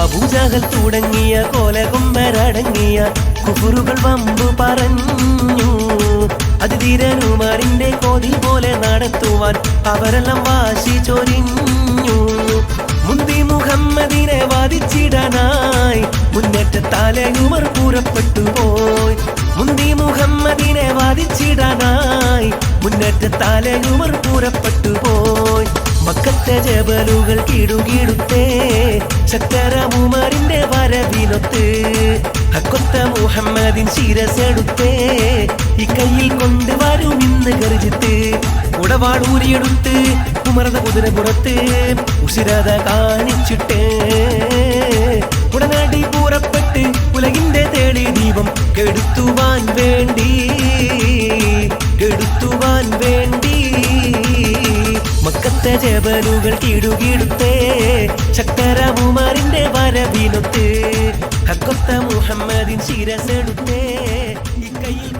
അബൂജഹൽ തുടങ്ങിയ കോലകുമ്പരടങ്ങിയ കുഫുറുകൾ വമ്പു പറഞ്ഞു. അതിധീരനുമാരിന്റെ കോതി പോലെ നടത്തുവാൻ അവരെല്ലാം വാശി ചൊരിഞ്ഞു. മുന്തി മുഹമ്മദിനെ വാദിച്ചിടാനായി മുന്നേറ്റത്താലെ ഉമർ പുറപ്പെട്ടു പോയി. മുന്തി മുഹമ്മദിനെ വാദിച്ചിടാനായി മുന്നേറ്റത്താലെ ഉമർ പുറപ്പെട്ടു ജബലുകൾ കിടുകിടുത്തേ ശക്തരമുമാരിന്റെ വരവിനൊത്ത് അക്കൊത്ത മുഹമ്മദിൻ ശിരസെടുത്തേ കയ്യിൽ കൊണ്ടുവരും ഇന്ന് ഗർജിത്ത് ഉടവാടൂരിയെടുത്ത് ഉമർന്ന കുതിര പുറത്ത് ഉസിരത കാണിച്ചിട്ട്. ഉടനടി പുറപ്പെട്ട് ഉലകിന്റെ തേടി ദീപം കെടുത്തുവാൻ വേണ്ടി കെടുത്തുവാൻ വേണ്ടി. മക്കത്തെ ജബലുകൾ കിടുകിടുത്തേ. ശക്തരമുമാറിന്റെ വരവിനൊത്ത്. ഹക്കൊത്ത മുഹമ്മദിൻ ശിരസെടുത്തേ. ഈ കയ്യിൽ